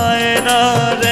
আয়নার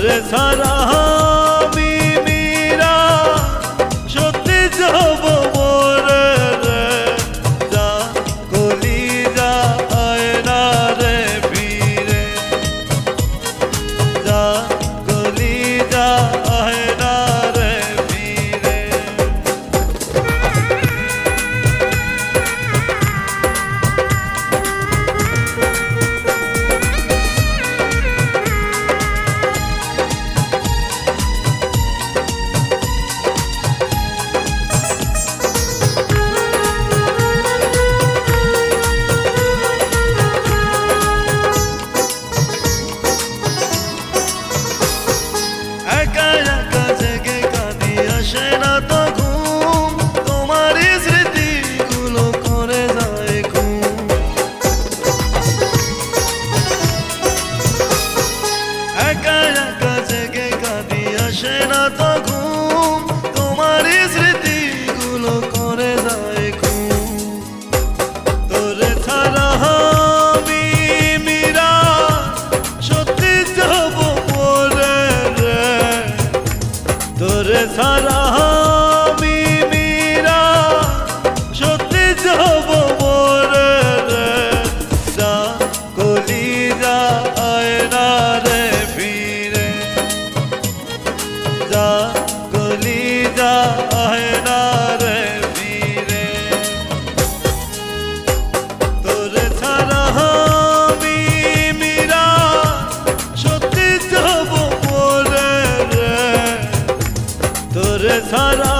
তোরে সারা दा गली जा है ना रे वीरे তোর ছাড়া আমি মীরা, সত্যি যাব পরে রে। তোর ছাড়া